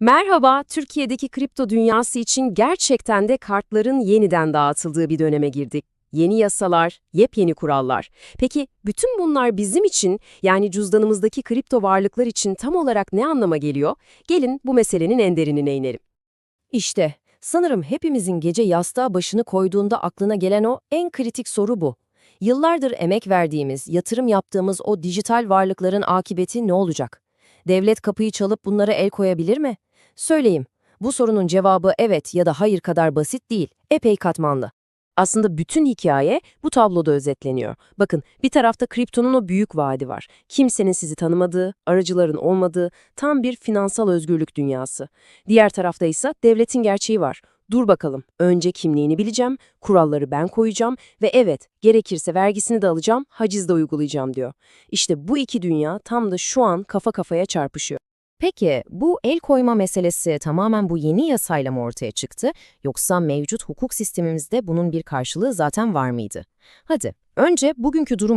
Merhaba, Türkiye'deki kripto dünyası için gerçekten de kartların yeniden dağıtıldığı bir döneme girdik. Yeni yasalar, yepyeni kurallar. Peki bütün bunlar bizim için yani cüzdanımızdaki kripto varlıklar için tam olarak ne anlama geliyor? Gelin bu meselenin en derinine inelim. İşte, sanırım hepimizin gece yastığa başını koyduğunda aklına gelen o en kritik soru bu. Yıllardır emek verdiğimiz, yatırım yaptığımız o dijital varlıkların akıbeti ne olacak? Devlet kapıyı çalıp bunlara el koyabilir mi? Söyleyeyim, bu sorunun cevabı evet ya da hayır kadar basit değil, epey katmanlı. Aslında bütün hikaye bu tabloda özetleniyor. Bakın bir tarafta kriptonun o büyük vaadi var. Kimsenin sizi tanımadığı, aracıların olmadığı tam bir finansal özgürlük dünyası. Diğer tarafta ise devletin gerçeği var. Dur bakalım, önce kimliğini bileceğim, kuralları ben koyacağım ve evet, gerekirse vergisini de alacağım, haciz de uygulayacağım diyor. İşte bu iki dünya tam da şu an kafa kafaya çarpışıyor. Peki, bu el koyma meselesi tamamen bu yeni yasayla mı ortaya çıktı, yoksa mevcut hukuk sistemimizde bunun bir karşılığı zaten var mıydı? Hadi, önce bugünkü duruma